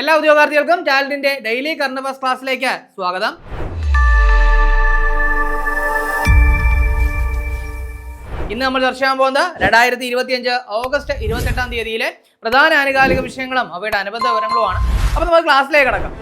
എല്ലാ ഉദ്യോഗാർത്ഥികൾക്കും ടാലന്റിന്റെ ഡെയിലി കറണ്ട് അഫേഴ്സ് ക്ലാസ്സിലേക്ക് സ്വാഗതം. ഇന്ന് നമ്മൾ ചർച്ച ചെയ്യാൻ പോകുന്നത് രണ്ടായിരത്തി ഇരുപത്തിയഞ്ച് ഓഗസ്റ്റ് ഇരുപത്തെട്ടാം തീയതിയിലെ പ്രധാന ആനുകാലിക വിഷയങ്ങളും അവയുടെ അനുബന്ധ വിവരങ്ങളുമാണ്. അപ്പൊ നമുക്ക് ക്ലാസ്സിലേക്ക് കിടക്കാം.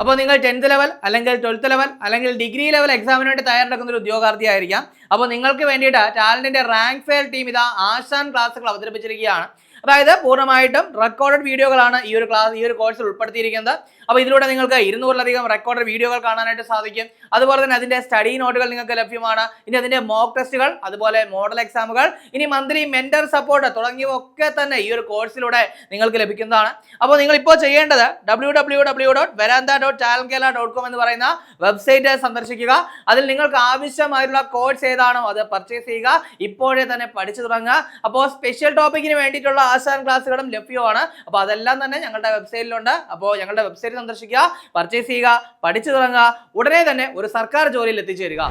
അപ്പോൾ നിങ്ങൾ ടെൻത്ത് ലെവൽ അല്ലെങ്കിൽ ട്വൽത്ത് ലെവൽ അല്ലെങ്കിൽ ഡിഗ്രി ലെവൽ എക്സാമിന് വേണ്ടി തയ്യാറെടുക്കുന്ന ഒരു ഉദ്യോഗാർത്ഥിയായിരിക്കാം. അപ്പോൾ നിങ്ങൾക്ക് വേണ്ടിയിട്ട് ടാലന്റിന്റെ റാങ്ക് ഫെയർ ടീം ഇതാ ആശാൻ ക്ലാസ്സുകൾ അവതരിപ്പിച്ചിരിക്കുകയാണ്. അതായത് പൂർണമായിട്ടും റെക്കോർഡഡ് വീഡിയോകളാണ് ഈ ഒരു ക്ലാസ് ഈ ഒരു കോഴ്സിൽ ഉൾപ്പെടുത്തിയിരിക്കുന്നത്. അപ്പോൾ ഇതിലൂടെ നിങ്ങൾക്ക് ഇരുന്നൂറിലധികം റെക്കോർഡ് വീഡിയോകൾ കാണാനായിട്ട് സാധിക്കും. അതുപോലെ തന്നെ അതിന്റെ സ്റ്റഡി നോട്ടുകൾ നിങ്ങൾക്ക് ലഭ്യമാണ്. ഇനി അതിന്റെ മോക്ക് ടെസ്റ്റുകൾ അതുപോലെ മോഡൽ എക്സാമുകൾ ഇനി മന്ത്രി മെന്റർ സപ്പോർട്ട് തുടങ്ങിയവ ഒക്കെ തന്നെ ഈ ഒരു കോഴ്സിലൂടെ നിങ്ങൾക്ക് ലഭിക്കുന്നതാണ്. അപ്പോൾ നിങ്ങൾ ഇപ്പോൾ ചെയ്യേണ്ടത് W W W dot Varantha dot ടാലൻകേല dot com എന്ന് പറയുന്ന വെബ്സൈറ്റ് സന്ദർശിക്കുക. അതിൽ നിങ്ങൾക്ക് ആവശ്യമായിട്ടുള്ള കോഴ്സ് ഏതാണോ അത് പർച്ചേസ് ചെയ്യുക. ഇപ്പോഴേ തന്നെ പഠിച്ചു തുടങ്ങുക. അപ്പോൾ സ്പെഷ്യൽ ടോപ്പിക്കിന് വേണ്ടിയിട്ടുള്ള ആശാൻ ക്ലാസ്സുകളും ലഭ്യമാണ്. അപ്പോൾ അതെല്ലാം തന്നെ ഞങ്ങളുടെ വെബ്സൈറ്റിലുണ്ട് അപ്പോൾ ഞങ്ങളുടെ വെബ്സൈറ്റ് സന്ദർശിക്കുക പർച്ചേസ് ചെയ്യുക പഠിച്ചു തുടങ്ങുക ഉടനെ തന്നെ ഒരു സർക്കാർ ജോലിയിൽ എത്തിച്ചേരുക.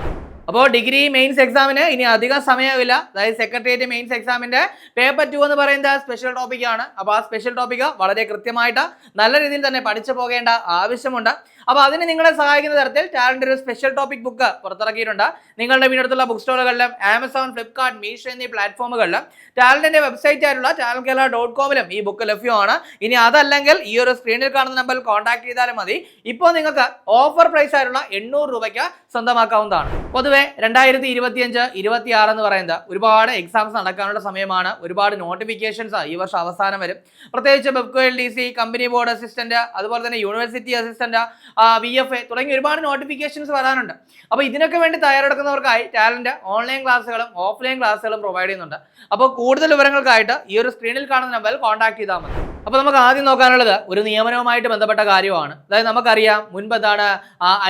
അപ്പോൾ ഡിഗ്രി മെയിൻസ് എക്സാമിന് ഇനി അധികം സമയമില്ല അതായത് സെക്രട്ടേറിയറ്റ് മെയിൻസ് എക്സാമിന്റെ പേപ്പർ ടു എന്ന് പറയുന്നത് സ്പെഷ്യൽ ടോപ്പിക്കാണ് അപ്പോൾ ആ സ്പെഷ്യൽ ടോപ്പിക്ക് വളരെ കൃത്യമായിട്ട് നല്ല രീതിയിൽ തന്നെ പഠിച്ചു പോകേണ്ട ആവശ്യമുണ്ട്. അപ്പോൾ അതിന് നിങ്ങളെ സഹായിക്കുന്ന തരത്തിൽ ടാലന്റ് ഒരു സ്പെഷ്യൽ ടോപ്പിക് ബുക്ക് പുറത്തിറക്കിയിട്ടുണ്ട്. നിങ്ങളുടെ വീടിനടുത്തുള്ള ബുക്ക് സ്റ്റോറുകളിലും ആമസോൺ ഫ്ലിപ്കാർട്ട് മീഷോ എന്നീ പ്ലാറ്റ്ഫോമുകളിലും ടാലന്റിന്റെ വെബ്സൈറ്റ് ആയിട്ടുള്ള ടാലൻ കേരള ഡോട്ട് കോമിലും ഈ ബുക്ക് ലഭ്യമാണ്. ഇനി അതല്ലെങ്കിൽ ഈ ഒരു സ്ക്രീനിൽ കാണുന്ന നമ്പറിൽ കോൺടാക്ട് ചെയ്താലും മതി. ഇപ്പോൾ നിങ്ങൾക്ക് ഓഫർ പ്രൈസ് ആയിട്ടുള്ള എണ്ണൂറ് രൂപയ്ക്ക് സ്വന്തമാക്കാവുന്നതാണ്. പൊതുവെ രണ്ടായിരത്തി ഇരുപത്തി അഞ്ച് ഇരുപത്തി ആറ് എന്ന് പറയുന്നത് ഒരുപാട് എക്സാംസ് നടക്കാനുള്ള സമയമാണ്. ഒരുപാട് നോട്ടിഫിക്കേഷൻസ് ഈ വർഷം അവസാനം വരും. പ്രത്യേകിച്ച് Bevco L D C company board assistant അതുപോലെ തന്നെ university assistant V F A തുടങ്ങി ഒരുപാട് നോട്ടിഫിക്കേഷൻസ് വരാനുണ്ട്. അപ്പോൾ ഇതിനൊക്കെ വേണ്ടി തയ്യാറെടുക്കുന്നവർക്കായി ടാലന്റ് ഓൺലൈൻ ക്ലാസ്സുകളും ഓഫ്ലൈൻ ക്ലാസ്സുകളും പ്രൊവൈഡ് ചെയ്യുന്നുണ്ട്. അപ്പോൾ കൂടുതൽ വിവരങ്ങൾക്കായിട്ട് ഈ ഒരു സ്ക്രീനിൽ കാണുന്ന നമ്പറിൽ കോൺടാക്ട് ചെയ്താൽ മതി. അപ്പോൾ നമുക്ക് ആദ്യം നോക്കാനുള്ളത് ഒരു നിയമനവുമായിട്ട് ബന്ധപ്പെട്ട കാര്യമാണ്. അതായത് നമുക്കറിയാം മുൻപ് എന്താണ്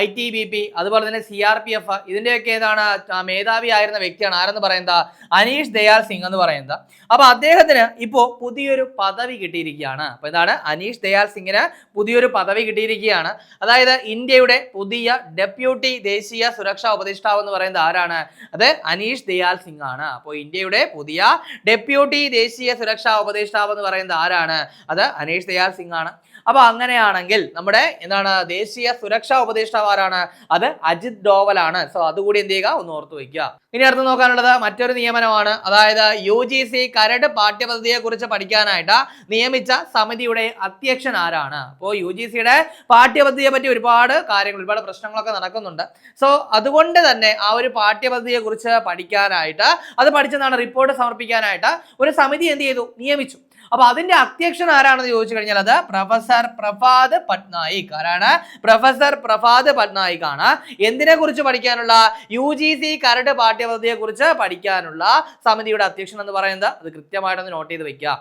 ഐ ടി ബി പി അതുപോലെ തന്നെ സി ആർ പി എഫ് ഇതിന്റെയൊക്കെ ഏതാണ് മേധാവി ആയിരുന്ന വ്യക്തിയാണ്. ആരെന്ന് പറയുന്നത്? അനീഷ് ദയാൽ സിംഗ് എന്ന് പറയുന്നത്. അപ്പോൾ അദ്ദേഹത്തിന് ഇപ്പോൾ പുതിയൊരു പദവി കിട്ടിയിരിക്കുകയാണ്. അപ്പോൾ എന്താണ് അനീഷ് ദയാൽ സിംഗിന് പുതിയൊരു പദവി കിട്ടിയിരിക്കുകയാണ്. അതായത് ഇന്ത്യയുടെ പുതിയ ഡെപ്യൂട്ടി ദേശീയ സുരക്ഷാ ഉപദേഷ്ടാവ് എന്ന് പറയുന്നത് ആരാണ്? അത് അനീഷ് ദയാൽ സിംഗ് ആണ്. അപ്പോൾ ഇന്ത്യയുടെ പുതിയ ഡെപ്യൂട്ടി ദേശീയ സുരക്ഷാ ഉപദേഷ്ടാവ് എന്ന് പറയുന്നത് ആരാണ്? അത് അനേഷ് ദയാൽ സിംഗ് ആണ്. അപ്പൊ അങ്ങനെയാണെങ്കിൽ നമ്മുടെ എന്താണ് ദേശീയ സുരക്ഷാ ഉപദേഷ്ടാവ് ആരാണ് അത് അജിത് ഡോവലാണ്. സോ അതുകൂടി എന്ത് ചെയ്യുക? ഒന്ന് ഓർത്തു വയ്ക്കുക. ഇനി അടുത്ത് നോക്കാനുള്ളത് മറ്റൊരു നിയമനമാണ്. അതായത് യു ജി സി കരട് പാഠ്യപദ്ധതിയെ കുറിച്ച് പഠിക്കാനായിട്ട് നിയമിച്ച സമിതിയുടെ അധ്യക്ഷൻ ആരാണ്? അപ്പോൾ യു ജി സിയുടെ പാഠ്യപദ്ധതിയെ പറ്റി ഒരുപാട് കാര്യങ്ങൾ ഒരുപാട് പ്രശ്നങ്ങളൊക്കെ നടക്കുന്നുണ്ട്. സോ അതുകൊണ്ട് തന്നെ ആ ഒരു പാഠ്യപദ്ധതിയെ കുറിച്ച് പഠിക്കാനായിട്ട് അത് പഠിച്ചെന്നാണ് റിപ്പോർട്ട് സമർപ്പിക്കാനായിട്ട് ഒരു സമിതി എന്ത് ചെയ്തു? നിയമിച്ചു. അപ്പൊ അതിന്റെ അധ്യക്ഷൻ ആരാണെന്ന് ചോദിച്ചു കഴിഞ്ഞാൽ അത് പ്രൊഫസർ പ്രഭാത് പട്നായിക്. ആരാണ്? പ്രൊഫസർ പ്രഭാത് പട്നായിക് ആണ് എന്തിനെ കുറിച്ച് പഠിക്കാനുള്ള? യു ജി സി കരട് പാഠ്യപദ്ധതിയെ കുറിച്ച് പഠിക്കാനുള്ള സമിതിയുടെ അധ്യക്ഷൻ എന്ന് പറയുന്നത്. അത് കൃത്യമായിട്ടൊന്ന് നോട്ട് ചെയ്ത് വെക്കുക.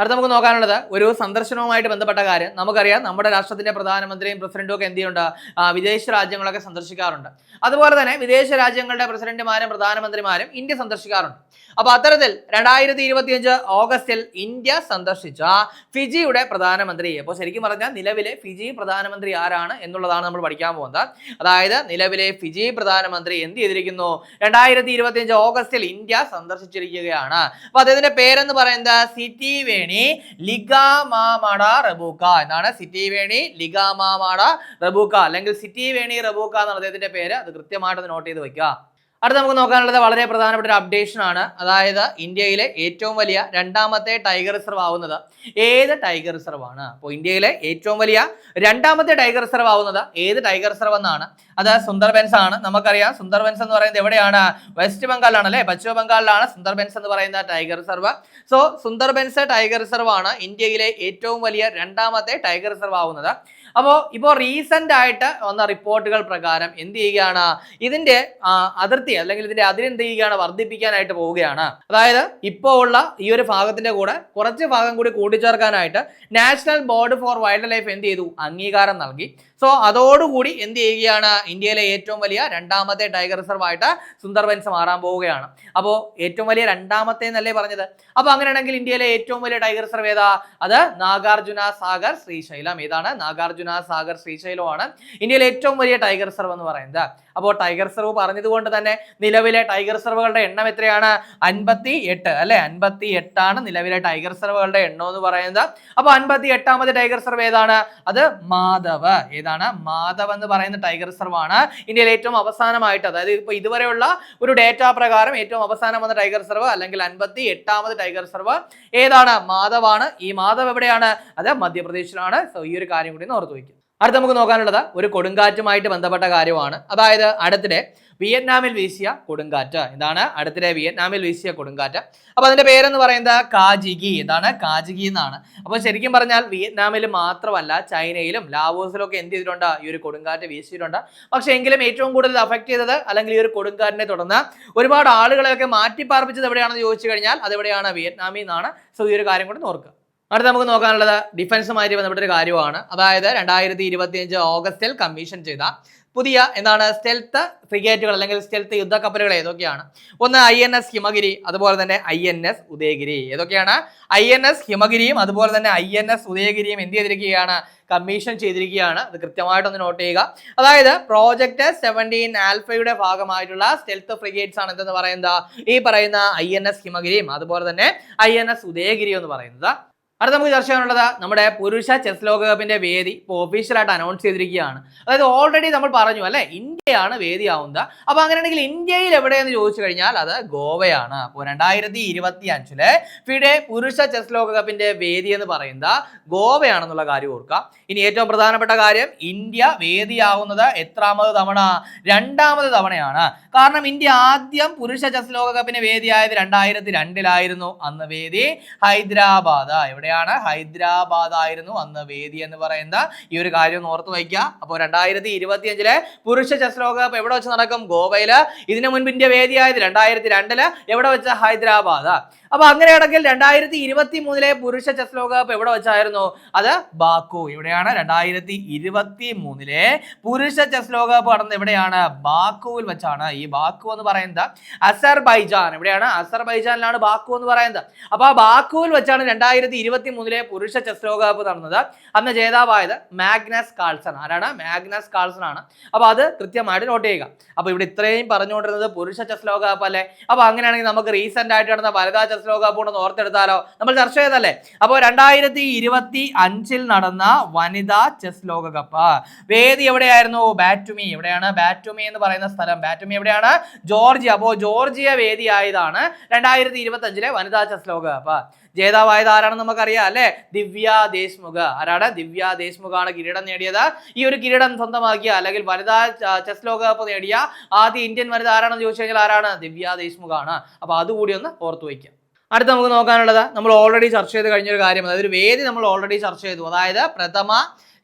അടുത്ത നമുക്ക് നോക്കാനുള്ളത് ഒരു സന്ദർശനവുമായിട്ട് ബന്ധപ്പെട്ട കാര്യം. നമുക്കറിയാം നമ്മുടെ രാഷ്ട്രത്തിന്റെ പ്രധാനമന്ത്രിയും പ്രസിഡന്റും ഒക്കെ എന്ത് ചെയ്യുന്നുണ്ട്? വിദേശ രാജ്യങ്ങളൊക്കെ സന്ദർശിക്കാറുണ്ട്. അതുപോലെ തന്നെ വിദേശ രാജ്യങ്ങളുടെ പ്രസിഡന്റുമാരും പ്രധാനമന്ത്രിമാരും ഇന്ത്യ സന്ദർശിക്കാറുണ്ട്. അപ്പോൾ അത്തരത്തിൽ രണ്ടായിരത്തി ഇരുപത്തിയഞ്ച് ഓഗസ്റ്റിൽ ഇന്ത്യ സന്ദർശിച്ച ഫിജിയുടെ പ്രധാനമന്ത്രി അപ്പോൾ ശരിക്കും പറഞ്ഞാൽ നിലവിലെ ഫിജി പ്രധാനമന്ത്രി ആരാണ് എന്നുള്ളതാണ് നമ്മൾ പഠിക്കാൻ പോകുന്നത്. അതായത് നിലവിലെ ഫിജി പ്രധാനമന്ത്രി എന്ത് ചെയ്തിരിക്കുന്നു? രണ്ടായിരത്തി ഇരുപത്തിയഞ്ച് ഓഗസ്റ്റിൽ ഇന്ത്യ സന്ദർശിച്ചിരിക്കുകയാണ്. അപ്പോൾ അദ്ദേഹത്തിന്റെ പേരെന്ന് പറയുന്നത്? സിറ്റി വേണി. ലിഗാമാമട റബൂക്ക. എന്നാണ് സിറ്റിവേണി ലിഗാമാമട റബൂക്ക. അല്ലെങ്കിൽ സിറ്റിവേണി റബൂക്ക എന്നാണ് അദ്ദേഹത്തിന്റെ പേര്. അത് കൃത്യമായിട്ട് നോട്ട് ചെയ്ത് വെക്കുക. അടുത്ത നമുക്ക് നോക്കാനുള്ളത് വളരെ പ്രധാനപ്പെട്ട ഒരു അപ്ഡേഷൻ ആണ്. അതായത് ഇന്ത്യയിലെ ഏറ്റവും വലിയ രണ്ടാമത്തെ ടൈഗർ റിസർവ് ആവുന്നത് ഏത് ടൈഗർ റിസർവ് ആണ്? അപ്പോൾ ഇന്ത്യയിലെ ഏറ്റവും വലിയ രണ്ടാമത്തെ ടൈഗർ റിസർവ് ആവുന്നത് ഏത് ടൈഗർ റിസർവ് എന്നാണ്. അത് സുന്ദർബൻസ് ആണ്. നമുക്കറിയാം സുന്ദർബൻസ് എന്ന് പറയുന്നത് എവിടെയാണ്? വെസ്റ്റ് ബംഗാളിലാണ് അല്ലേ? പശ്ചിമ ബംഗാളിലാണ് സുന്ദർബൻസ് എന്ന് പറയുന്ന tiger reserve so Sundarbans tiger reserve ആണ് ഇന്ത്യയിലെ ഏറ്റവും വലിയ രണ്ടാമത്തെ ടൈഗർ റിസർവ് ആവുന്നത്. അപ്പോൾ ഇപ്പോൾ റീസെന്റ് ആയിട്ട് വന്ന റിപ്പോർട്ടുകൾ പ്രകാരം എന്ത് ചെയ്യുകയാണ്? ഇതിന്റെ അതിർത്തി അല്ലെങ്കിൽ ഇതിന്റെ അതിരെന്ത് ചെയ്യുകയാണ്? വർദ്ധിപ്പിക്കാനായിട്ട് പോവുകയാണ്. അതായത് ഇപ്പോൾ ഉള്ള ഈ ഒരു ഭാഗത്തിന്റെ കൂടെ കുറച്ച് ഭാഗം കൂടി കൂട്ടിച്ചേർക്കാനായിട്ട് national board for wildlife എന്ത് ചെയ്തു? അംഗീകാരം നൽകി. സോ അതോടുകൂടി എന്ത് ചെയ്യുകയാണ്? ഇന്ത്യയിലെ ഏറ്റവും വലിയ രണ്ടാമത്തെ ടൈഗർ റിസർവ് ആയിട്ട് സുന്ദർബൻസ് മാറാൻ പോവുകയാണ്. അപ്പോൾ ഏറ്റവും വലിയ രണ്ടാമത്തെ എന്നല്ലേ പറഞ്ഞത്? അപ്പോൾ അങ്ങനെയാണെങ്കിൽ ഇന്ത്യയിലെ ഏറ്റവും വലിയ ടൈഗർ റിസർവ് ഏതാ? അത് നാഗാർജുന സാഗർ ശ്രീശൈലം. ഏതാണ്? നാഗാർജുന നാഗാർജുന സാഗർ ശ്രീശൈലമാണ് ഇന്ത്യയിലെ ഏറ്റവും വലിയ ടൈഗർ റിസർവ് എന്ന് പറയുന്നത്. അപ്പോൾ ടൈഗർ റിസർവ് പറഞ്ഞതുകൊണ്ട് തന്നെ നിലവിലെ ടൈഗർ റിസർവുകളുടെ എണ്ണം എത്രയാണ്? അൻപത്തി എട്ട് അല്ലെ? അൻപത്തി എട്ടാണ് നിലവിലെ ടൈഗർ റിസർവുകളുടെ എണ്ണം എന്ന് പറയുന്നത്. അപ്പോൾ അൻപത്തി എട്ടാമത് ടൈഗർ റിസർവ് ഏതാണ്? അത് മാധവ്. ഏതാണ്? മാധവ് എന്ന് പറയുന്ന ടൈഗർ റിസർവ് ആണ് ഏറ്റവും അവസാനമായിട്ട് അതായത് ഇപ്പൊ ഇതുവരെയുള്ള ഒരു ഡേറ്റ പ്രകാരം ഏറ്റവും അവസാനം വന്ന ടൈഗർ റിസർവ് അല്ലെങ്കിൽ അൻപത്തി എട്ടാമത് ടൈഗർ റിസർവ് ഏതാണ്? മാധവാണ്. ഈ മാധവ് എവിടെയാണ്? അത് മധ്യപ്രദേശിലാണ്. സോ ഈ ഒരു കാര്യം കൂടി ഓർത്ത് വയ്ക്കും അടുത്ത നമുക്ക് നോക്കാനുള്ളത് ഒരു കൊടുങ്കാറ്റുമായിട്ട് ബന്ധപ്പെട്ട കാര്യമാണ്. അതായത് അടുത്തിടെ വിയറ്റ്നാമിൽ വീശിയ കൊടുങ്കാറ്റ്. എന്താണ്? അടുത്തിടെ വിയറ്റ്നാമിൽ വീശിയ കൊടുങ്കാറ്റ്. അപ്പോൾ അതിന്റെ പേരെന്ന് പറയുന്നത് കാജിഗി. എന്താണ്? കാജിഗി എന്നാണ്. അപ്പോൾ ശരിക്കും പറഞ്ഞാൽ വിയറ്റ്നാമിൽ മാത്രമല്ല ചൈനയിലും ലാവോസിലും ഒക്കെ എന്ത് ചെയ്തിട്ടുണ്ട്? ഈ ഒരു കൊടുങ്കാറ്റ് വീശിയിട്ടുണ്ട്. പക്ഷെ എങ്കിലും ഏറ്റവും കൂടുതൽ അഫക്ട് ചെയ്തത് അല്ലെങ്കിൽ ഈ ഒരു കൊടുങ്കാറ്റിനെ തുടർന്ന് ഒരുപാട് ആളുകളെയൊക്കെ മാറ്റിപ്പാർപ്പിച്ചത് എവിടെയാണെന്ന് ചോദിച്ചു കഴിഞ്ഞാൽ അതെവിടെയാണ് വിയറ്റ്നാമിൽ നിന്നാണ്. സോ ഈ ഒരു കാര്യം കൂടെ ഓർക്കുക. അടുത്ത നമുക്ക് നോക്കാനുള്ളത് ഡിഫൻസുമായിട്ട് ബന്ധപ്പെട്ട ഒരു കാര്യമാണ്. അതായത് രണ്ടായിരത്തി ഇരുപത്തി അഞ്ച് ഓഗസ്റ്റിൽ കമ്മീഷൻ ചെയ്ത പുതിയ എന്താണ് സ്റ്റെൽത്ത് ഫ്രിഗേറ്റുകൾ അല്ലെങ്കിൽ സ്റ്റെൽത്ത് യുദ്ധക്കപ്പലുകൾ ഏതൊക്കെയാണ്? ഒന്ന് ഐ എൻ എസ് ഹിമഗിരി അതുപോലെ തന്നെ ഐ എൻ എസ് ഉദയഗിരി. ഏതൊക്കെയാണ്? ഐ എൻ എസ് ഹിമഗിരിയും അതുപോലെ തന്നെ ഐ എൻ എസ് ഉദയഗിരിയും എന്ത് ചെയ്തിരിക്കുകയാണ്? കമ്മീഷൻ ചെയ്തിരിക്കുകയാണ്. അത് കൃത്യമായിട്ടൊന്ന് നോട്ട് ചെയ്യുക. അതായത് പ്രോജക്റ്റ് സെവന്റീൻ ആൽഫയുടെ ഭാഗമായിട്ടുള്ള സ്റ്റെൽത്ത് ഫ്രിഗേറ്റ്സ് ആണ് എന്തെന്ന് പറയുന്നത്? ഈ പറയുന്ന ഐ എൻ എസ് ഹിമഗിരിയും അതുപോലെ തന്നെ ഐ എൻ എസ് ഉദയഗിരിയും എന്ന് പറയുന്നത്. അടുത്ത നമുക്ക് ചർച്ച ചെയ്യാനുള്ളത് നമ്മുടെ പുരുഷ ചെസ് ലോകകപ്പിന്റെ വേദി ഇപ്പോൾ ഒഫീഷ്യലായിട്ട് അനൗൺസ് ചെയ്തിരിക്കുകയാണ്. അതായത് ഓൾറെഡി നമ്മൾ പറഞ്ഞു അല്ലെ? ഇന്ത്യയാണ് വേദിയാവുന്നത്. അപ്പോൾ അങ്ങനെയാണെങ്കിൽ ഇന്ത്യയിൽ എവിടെയെന്ന് ചോദിച്ചു കഴിഞ്ഞാൽ അത് ഗോവയാണ്. അപ്പോൾ രണ്ടായിരത്തി ഇരുപത്തി അഞ്ചിലെ ഫിഡെ പുരുഷ ചെസ് ലോകകപ്പിന്റെ വേദി എന്ന് പറയുന്നത് ഗോവയാണെന്നുള്ള കാര്യം ഓർക്കുക. ഇനി ഏറ്റവും പ്രധാനപ്പെട്ട കാര്യം ഇന്ത്യ വേദിയാവുന്നത് എത്രാമത് തവണ? രണ്ടാമത് തവണയാണ്. കാരണം ഇന്ത്യ ആദ്യം പുരുഷ ചെസ് ലോകകപ്പിന് വേദിയായത് രണ്ടായിരത്തി രണ്ടിലായിരുന്നു അന്ന് വേദി ഹൈദരാബാദ്. എവിടെയാണ്? ഹൈദരാബാദ് ആയിരുന്നു അന്ന് വേദി എന്ന് പറയുന്ന ഈ ഒരു കാര്യം ഓർത്ത് വയ്ക്കുക. അപ്പോൾ രണ്ടായിരത്തി ഇരുപത്തി അഞ്ചിലെ പുരുഷ ചെസ് ലോകകപ്പ് എവിടെ വെച്ച് നടക്കും? ഗോവയിൽ. ഇതിനു മുൻപ് ഇന്ത്യ വേദിയായത് രണ്ടായിരത്തി രണ്ടിൽ എവിടെ വെച്ച ഹൈദരാബാദ്? അപ്പൊ അങ്ങനെയാണെങ്കിൽ രണ്ടായിരത്തി ഇരുപത്തി മൂന്നിലെ പുരുഷ ചെസ് ലോകകപ്പ് എവിടെ വെച്ചായിരുന്നു? അത് ബാക്കു. ഇവിടെയാണ് രണ്ടായിരത്തി ഇരുപത്തി മൂന്നിലെ പുരുഷ ചെസ് ലോകകപ്പ് നടന്നത് എവിടെയാണ്? ബാക്കുവിൽ വെച്ചാണ്. ഈ ബാക്കു എന്ന് പറയുന്നത് അസർബൈജാൻ. എവിടെയാണ് അസർബൈജാനിലാണ് ബാക്കു എന്ന് പറയുന്നത്. അപ്പൊ ആ ബാക്കുവിൽ വെച്ചാണ് രണ്ടായിരത്തി ഇരുപത്തി മൂന്നിലെ പുരുഷ ചെസ് ലോകകപ്പ് നടന്നത്. അന്ന് ജേതാവായത് മാഗ്നസ് കാൾസൺ. ആരാണ്? മാഗ്നസ് കാൾസൺ ആണ്. അപ്പൊ അത് കൃത്യമായിട്ട് നോട്ട് ചെയ്യുക. അപ്പോൾ ഇവിടെ ഇത്രയും പറഞ്ഞുകൊണ്ടിരുന്നത് പുരുഷ ചെസ് ലോകകപ്പ് അല്ലേ? അപ്പോൾ അങ്ങനെയാണെങ്കിൽ നമുക്ക് റീസെന്റ് ആയിട്ട് നടന്ന വനിതാ ചെസ് ലോകകപ്പ് ഒന്ന് ഓർത്തെടുത്താലോ? നമ്മൾ ചർച്ച ചെയ്തല്ലേ അപ്പോൾ രണ്ടായിരത്തി ഇരുപത്തി അഞ്ചിൽ നടന്ന വനിതാ ചെസ് ലോകകപ്പ് വേദി എവിടെയായിരുന്നു? ബാറ്റുമി. എവിടെയാണ്? ബാറ്റുമി എന്ന് പറയുന്ന സ്ഥലം. ബാറ്റുമി എവിടെയാണ്? ജോർജിയ. അപ്പോൾ ജോർജിയ വേദിയായതാണ് രണ്ടായിരത്തി ഇരുപത്തി അഞ്ചിലെ വനിതാ ചെസ് ലോകകപ്പ് ജേതാവായത് ആരാണെന്ന് നമുക്കറിയാം അല്ലെ? ദിവ്യ ദേശ്മുഖ. ആരാണ്? ദിവ്യ ദേശ്മുഖാണ് കിരീടം നേടിയത്. ഈ ഒരു കിരീടം സ്വന്തമാക്കിയ അല്ലെങ്കിൽ വനിതാ ചെസ് ലോകകപ്പ് നേടിയ ആദ്യ ഇന്ത്യൻ വനിത ആരാണെന്ന് ചോദിച്ചു കഴിഞ്ഞാൽ ആരാണ്? ദിവ്യ ദേശ്മുഖാണ്. അപ്പൊ അതുകൂടി ഒന്ന് ഓർത്തു വയ്ക്കാം. അടുത്ത് നമുക്ക് നോക്കാനുള്ളത് നമ്മൾ ഓൾറെഡി ചർച്ച ചെയ്ത് കഴിഞ്ഞൊരു കാര്യം അതായത് ഒരു വേദി നമ്മൾ ഓൾറെഡി ചർച്ച ചെയ്തു. അതായത് പ്രഥമ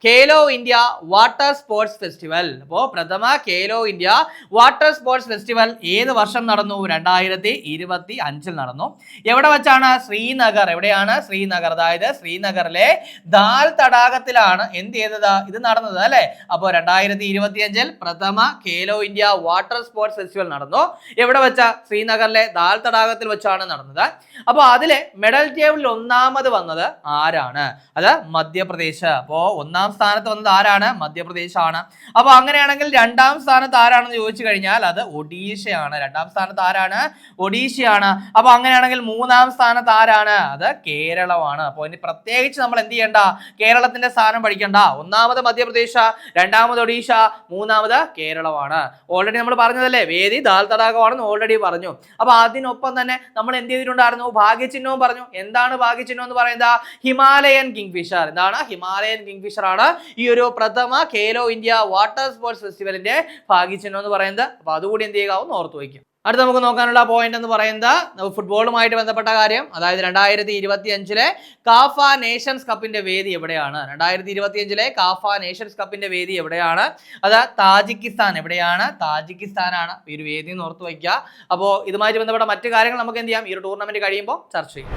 Khelo India water sports festival അപ്പോൾ പ്രഥമ Khelo India water sports festival ഏത് വർഷം നടന്നു? രണ്ടായിരത്തി ഇരുപത്തി അഞ്ചിൽ നടന്നു. എവിടെ വെച്ചാണ്? ശ്രീനഗർ. എവിടെയാണ്? ശ്രീനഗർ. അതായത് ശ്രീനഗറിലെ ദാൽ തടാകത്തിലാണ് എന്ത് ചെയ്തത്? ഇത് നടന്നത് അല്ലെ? അപ്പോൾ രണ്ടായിരത്തി ഇരുപത്തി അഞ്ചിൽ പ്രഥമ Khelo India water sports festival നടന്നു. എവിടെ വെച്ച? ശ്രീനഗറിലെ ദാൽ തടാകത്തിൽ വെച്ചാണ് നടന്നത്. അപ്പോൾ അതിലെ മെഡൽ ടേബിളിൽ ഒന്നാമത് വന്നത് ആരാണ്? അത് മധ്യപ്രദേശ്. അപ്പോൾ ഒന്നാം സ്ഥാനത്ത് വന്നത് ആരാണ്? മധ്യപ്രദേശ് ആണ് അപ്പൊ അങ്ങനെയാണെങ്കിൽ രണ്ടാം സ്ഥാനത്ത് ആരാണെന്ന് ചോദിച്ചു കഴിഞ്ഞാൽ അത് ഒഡീഷയാണ്. രണ്ടാം സ്ഥാനത്ത് ആരാണ്? ഒഡീഷയാണ്. അപ്പൊ അങ്ങനെയാണെങ്കിൽ മൂന്നാം സ്ഥാനത്ത് ആരാണ്? അത് കേരളമാണ്. അപ്പോൾ ഇനി പ്രത്യേകിച്ച് നമ്മൾ എന്ത് ചെയ്യണ്ട? കേരളത്തിന്റെ സ്ഥാനം പഠിക്കണ്ട. ഒന്നാമത് മധ്യപ്രദേശ് രണ്ടാമത് ഒഡീഷ മൂന്നാമത് കേരളമാണ്. ഓൾറെഡി നമ്മൾ പറഞ്ഞതല്ലേ? വേദി ദാൽ തടാകമാണെന്ന് ഓൾറെഡി പറഞ്ഞു. അപ്പൊ അതിനൊപ്പം തന്നെ നമ്മൾ എന്ത് ചെയ്തിട്ടുണ്ടായിരുന്നു? ഭാഗ്യചിഹ്നവും പറഞ്ഞു. എന്താണ് ഭാഗ്യചിഹ്നം എന്ന് പറയുന്നത്? ഹിമാലയൻ കിങ് ഫിഷർ എന്താണ്? ഹിമാലയൻ കിങ് ഫിഷർ ആണ്. ഈ ഒരു പ്രഥമ ഖേലോ ഇന്ത്യ വാട്ടർ സ്പോർട്സ് ഫെസ്റ്റിവലിന്റെ ഭാഗ്യചിഹ്നം എന്ന് പറയുന്നത്. അപ്പോൾ അതുകൂടി എന്ത് ചെയ്യുക? ഒന്ന് ഓർത്ത് വയ്ക്കും അടുത്ത നമുക്ക് നോക്കാനുള്ള പോയിന്റ് എന്ന് പറയുന്നത് ഫുട്ബോളുമായിട്ട് ബന്ധപ്പെട്ട കാര്യം. അതായത് രണ്ടായിരത്തി ഇരുപത്തി അഞ്ചിലെ കാഫ നേഷൻസ് കപ്പിന്റെ വേദി എവിടെയാണ്? രണ്ടായിരത്തി ഇരുപത്തി അഞ്ചിലെ കാഫ നേഷൻസ് കപ്പിന്റെ വേദി എവിടെയാണ്? അത് താജിക്കിസ്ഥാൻ എവിടെയാണ്? താജിക്കിസ്ഥാനാണ്. ഈ ഒരു വേദി എന്ന് ഓർത്ത് വയ്ക്കുക. അപ്പോൾ ഇതുമായിട്ട് ബന്ധപ്പെട്ട മറ്റു കാര്യങ്ങൾ നമുക്ക് എന്ത് ചെയ്യാം? ഈ ഒരു ടൂർണമെന്റ് കഴിയുമ്പോൾ ചർച്ച ചെയ്യും.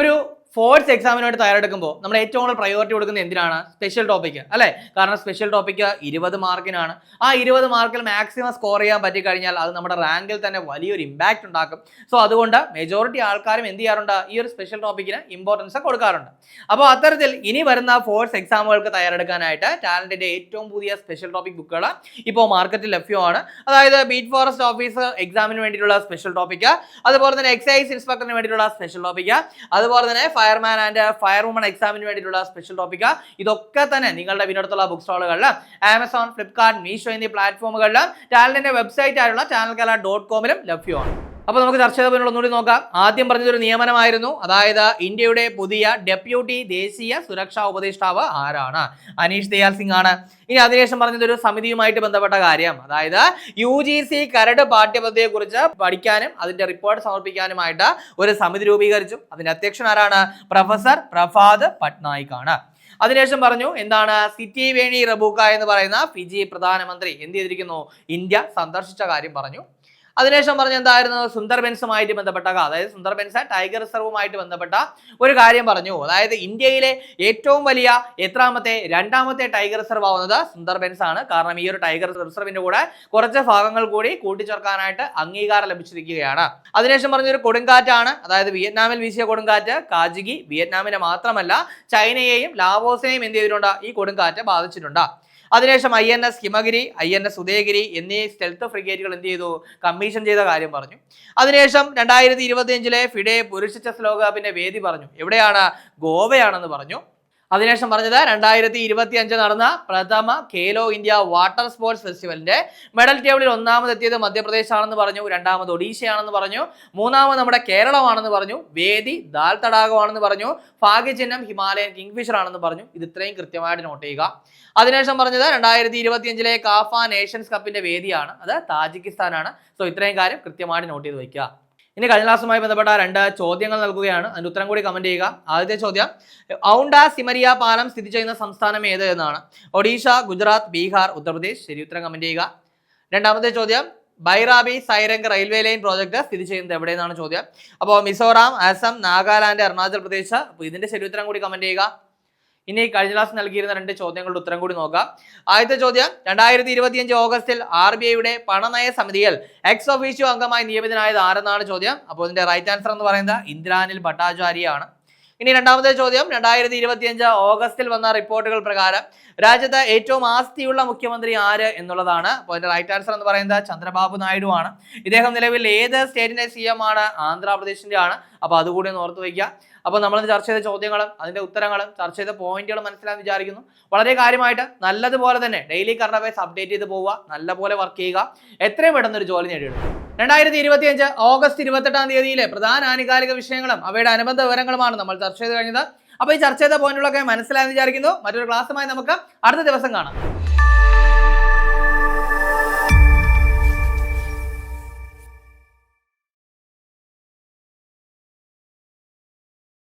ഒരു ഫോഴ്സ് എക്സാമിനായിട്ട് തയ്യാറെടുക്കുമ്പോൾ നമ്മൾ ഏറ്റവും കൂടുതൽ പ്രയോറിറ്റി കൊടുക്കുന്നത് എന്തിനാണ്? സ്പെഷ്യൽ ടോപ്പിക്ക് അല്ലേ? കാരണം സ്പെഷ്യൽ ടോപ്പിക്ക് ഇരുപത് മാർക്കിനാണ് ആ ഇരുപത് മാർക്കിൽ മാക്സിമം സ്കോർ ചെയ്യാൻ പറ്റിക്കഴിഞ്ഞാൽ അത് നമ്മുടെ റാങ്കിൽ തന്നെ വലിയൊരു ഇമ്പാക്റ്റ് ഉണ്ടാക്കും. സോ അതുകൊണ്ട് മെജോറിറ്റി ആൾക്കാരും എന്ത് ചെയ്യാറുണ്ട്? ഈ ഒരു സ്പെഷ്യൽ ടോപ്പിക്കിന് ഇമ്പോർട്ടൻസ് കൊടുക്കാറുണ്ട്. അപ്പോൾ അത്തരത്തിൽ ഇനി വരുന്ന ഫോഴ്സ് എക്സാമുകൾക്ക് തയ്യാറെടുക്കാനായിട്ട് ടാലന്റിന്റെ ഏറ്റവും പുതിയ സ്പെഷ്യൽ ടോപ്പിക് ബുക്കുകൾ ഇപ്പോൾ മാർക്കറ്റിൽ ലഭ്യമാണ്. അതായത് ബീറ്റ് ഫോറസ്റ്റ് ഓഫീസ് എക്സാമിന് വേണ്ടിയിട്ടുള്ള സ്പെഷ്യൽ ടോപ്പിക്ക് അതുപോലെ തന്നെ എക്സൈസ് ഇൻസ്പെക്ടറിന് വേണ്ടിയിട്ടുള്ള സ്പെഷ്യൽ ടോപ്പിക്ക് അതുപോലെ തന്നെ ഫയർമാൻ ആൻഡ് ഫയർ വുമൺ എക്സാമിന് വേണ്ടിയിട്ടുള്ള സ്പെഷ്യൽ ടോപ്പിക് ഇതൊക്കെ തന്നെ നിങ്ങളുടെ വിനോദത്തുള്ള ബുക്ക് സ്റ്റോളുകളിൽ ആമസോൺ ഫ്ലിപ്കാർട്ട് മീഷോ എന്നീ പ്ലാറ്റ്ഫോമുകളിൽ ചാനലിന്റെ വെബ്സൈറ്റ് ആയിട്ടുള്ള ചാനൽ കല ഡോട്ട് കോമിലും ലഭ്യമാണ്. അപ്പോൾ നമുക്ക് ചർച്ച ചെയ്ത പോലുള്ള ഒന്നുകൂടി നോക്കാം. ആദ്യം പറഞ്ഞതൊരു നിയമനമായിരുന്നു. അതായത് ഇന്ത്യയുടെ പുതിയ ഡെപ്യൂട്ടി ദേശീയ സുരക്ഷാ ഉപദേഷ്ടാവ് ആരാണ്? അനീഷ് ദയാൽ സിംഗ് ആണ് ഇനി അതിനുശേഷം പറഞ്ഞതൊരു സമിതിയുമായിട്ട് ബന്ധപ്പെട്ട കാര്യം. അതായത് യു ജി സി കരട് പാഠ്യപദ്ധതിയെക്കുറിച്ച് പഠിക്കാനും അതിന്റെ റിപ്പോർട്ട് സമർപ്പിക്കാനുമായിട്ട് ഒരു സമിതി രൂപീകരിച്ചു. അതിന്റെ അധ്യക്ഷൻ ആരാണ്? പ്രൊഫസർ പ്രഭാത് പട്നായിക് ആണ് അതിനുശേഷം പറഞ്ഞു എന്താണ് സിറ്റി വേണി റബൂക്ക എന്ന് പറയുന്ന ഫിജി പ്രധാനമന്ത്രി എന്ത് ചെയ്തിരിക്കുന്നു? ഇന്ത്യ സന്ദർശിച്ച കാര്യം പറഞ്ഞു. അതിനുശേഷം പറഞ്ഞ എന്തായിരുന്നു? സുന്ദർ ബെൻസുമായിട്ട് ബന്ധപ്പെട്ട അതായത് സുന്ദർ ബെൻസ് ടൈഗർ റിസർവുമായിട്ട് ബന്ധപ്പെട്ട ഒരു കാര്യം പറഞ്ഞു. അതായത് ഇന്ത്യയിലെ ഏറ്റവും വലിയ എത്രാമത്തെ രണ്ടാമത്തെ ടൈഗർ റിസർവ് ആവുന്നത് സുന്ദർബെൻസ് ആണ്. കാരണം ഈ ഒരു ടൈഗർ റിസർവിന്റെ കൂടെ കുറച്ച് ഭാഗങ്ങൾ കൂടി കൂട്ടിച്ചേർക്കാനായിട്ട് അംഗീകാരം ലഭിച്ചിരിക്കുകയാണ്. അതിനുശേഷം പറഞ്ഞൊരു കൊടുങ്കാറ്റാണ്. അതായത് വിയറ്റ്നാമിൽ വീശിയ കൊടുങ്കാറ്റ് കാജിഗി വിയറ്റ്നാമിനെ മാത്രമല്ല ചൈനയെയും ലാവോസിനെയും എന്ത് ചെയ്തിട്ടുണ്ട്? ഈ കൊടുങ്കാറ്റ് ബാധിച്ചിട്ടുണ്ട്. അതിനുശേഷം I N S Himagiri I N S Udayagiri എന്നീ സ്റ്റെൽത്ത് ഫ്രിഗേറ്റുകൾ എന്ത് ചെയ്തു? കമ്മീഷൻ ചെയ്ത കാര്യം പറഞ്ഞു. അതിനുശേഷം രണ്ടായിരത്തി ഇരുപത്തി അഞ്ചിലെ ഫിഡെ പുരുഷ ചെസ് ലോകകപ്പിന്റെ വേദി പറഞ്ഞു. എവിടെയാണ്? ഗോവയാണെന്ന് പറഞ്ഞു. അതിനുശേഷം പറഞ്ഞത് രണ്ടായിരത്തി ഇരുപത്തി അഞ്ച് നടന്ന പ്രഥമ ഖേലോ ഇന്ത്യ വാട്ടർ സ്പോർട്സ് ഫെസ്റ്റിവലിന്റെ മെഡൽ ടേബിളിൽ ഒന്നാമത് എത്തിയത് മധ്യപ്രദേശ് ആണെന്ന് പറഞ്ഞു രണ്ടാമത് ഒഡീഷയാണെന്ന് പറഞ്ഞു മൂന്നാമത് നമ്മുടെ കേരളമാണെന്ന് പറഞ്ഞു വേദി ദാൽ തടാകമാണെന്ന് പറഞ്ഞു ഭാഗ്യചിഹ്നം ഹിമാലയൻ കിങ്ഫിഷർ ആണെന്ന് പറഞ്ഞു. ഇത് ഇത്രയും കൃത്യമായിട്ട് നോട്ട് ചെയ്യുക. അതിനുശേഷം പറഞ്ഞത് രണ്ടായിരത്തി ഇരുപത്തിയഞ്ചിലെ കാഫ നേഷൻസ് കപ്പിന്റെ വേദിയാണ് അത് താജിക്കിസ്ഥാനാണ്. സോ ഇത്രയും കാര്യം കൃത്യമായിട്ട് നോട്ട് ചെയ്ത് വെക്കുക. ഇനി കഴിഞ്ഞ ക്ലാസ്സുമായി ബന്ധപ്പെട്ട രണ്ട് ചോദ്യങ്ങൾ നൽകുകയാണ്. അതിന്റെ ഉത്തരം കൂടി കമന്റ് ചെയ്യുക. ആദ്യത്തെ ചോദ്യം ഔണ്ട സിമരിയ പാലം സ്ഥിതി ചെയ്യുന്ന സംസ്ഥാനം ഏത് എന്നാണ്. ഒഡീഷ ഗുജറാത്ത് ബീഹാർ ഉത്തർപ്രദേശ് ശരി ഉത്തരം കമന്റ് ചെയ്യുക. രണ്ടാമത്തെ ചോദ്യം Bairabi Sairang railway line project സ്ഥിതി ചെയ്യുന്നത് എവിടെയെന്നാണ് ചോദ്യം. അപ്പോൾ മിസോറാം ആസം നാഗാലാൻഡ് അരുണാചൽ പ്രദേശ്. അപ്പോൾ ഇതിന്റെ ശരി ഉത്തരം കൂടി കമന്റ് ചെയ്യുക. ഇനി കഴിഞ്ഞ ക്ലാസ് നൽകിയിരുന്ന രണ്ട് ചോദ്യങ്ങളുടെ ഉത്തരം കൂടി നോക്കാം. ആദ്യത്തെ ചോദ്യം രണ്ടായിരത്തി ഇരുപത്തിയഞ്ച് ഓഗസ്റ്റിൽ ആർ ബി ഐയുടെ പണനയ സമിതിയിൽ എക്സ് ഓഫീഷ്യോ അംഗമായി നിയമിതനായത് ആരെന്നാണ് ചോദ്യം? അപ്പോൾ ഇതിന്റെ റൈറ്റ് ആൻസർ എന്ന് പറയുന്നത് ഇന്ദ്രാനിൽ ഭട്ടാചാര്യയാണ്. ഇനി രണ്ടാമത്തെ ചോദ്യം രണ്ടായിരത്തി ഇരുപത്തിയഞ്ച് ഓഗസ്റ്റിൽ വന്ന റിപ്പോർട്ടുകൾ പ്രകാരം രാജ്യത്തെ ഏറ്റവും ആസ്തിയുള്ള മുഖ്യമന്ത്രി ആര് എന്നുള്ളതാണ്. അപ്പോൾ അതിന്റെ റൈറ്റ് ആൻസർ എന്ന് പറയുന്നത് ചന്ദ്രബാബു നായിഡു ആണ് ഇദ്ദേഹം നിലവിൽ ഏത് സ്റ്റേറ്റിന്റെ സി എം ആണ്? ആന്ധ്രാപ്രദേശിന്റെ ആണ് അപ്പോൾ അതുകൂടി ഒന്ന് ഓർത്ത് വയ്ക്കുക. അപ്പോൾ നമ്മൾ ചർച്ച ചെയ്ത ചോദ്യങ്ങളും അതിന്റെ ഉത്തരങ്ങളും ചർച്ച ചെയ്ത പോയിന്റുകളും മനസ്സിലാന്ന് വിചാരിക്കുന്നു. വളരെ കാര്യമായിട്ട് നല്ലതുപോലെ തന്നെ ഡെയിലി കറണ്ട് അഫയേഴ്സ് അപ്ഡേറ്റ് ചെയ്ത് പോവുക നല്ലപോലെ വർക്ക് ചെയ്യുക. എത്രയും പെട്ടെന്ന് ഒരു ജോലി നേടിയെടുക്കും രണ്ടായിരത്തി ഇരുപത്തിയഞ്ച് ഓഗസ്റ്റ് ഇരുപത്തെട്ടാം തീയതിയിലെ പ്രധാന ആനുകാലിക വിഷയങ്ങളും അവയുടെ അനുബന്ധ വിവരങ്ങളുമാണ് നമ്മൾ ചർച്ച ചെയ്ത് കഴിഞ്ഞത്. അപ്പോൾ ഈ ചർച്ച ചെയ്ത പോയിന്റുകളൊക്കെ മനസ്സിലായെന്ന് വിചാരിക്കുന്നു. മറ്റൊരു ക്ലാസ്സുമായി നമുക്ക് അടുത്ത ദിവസം കാണാം.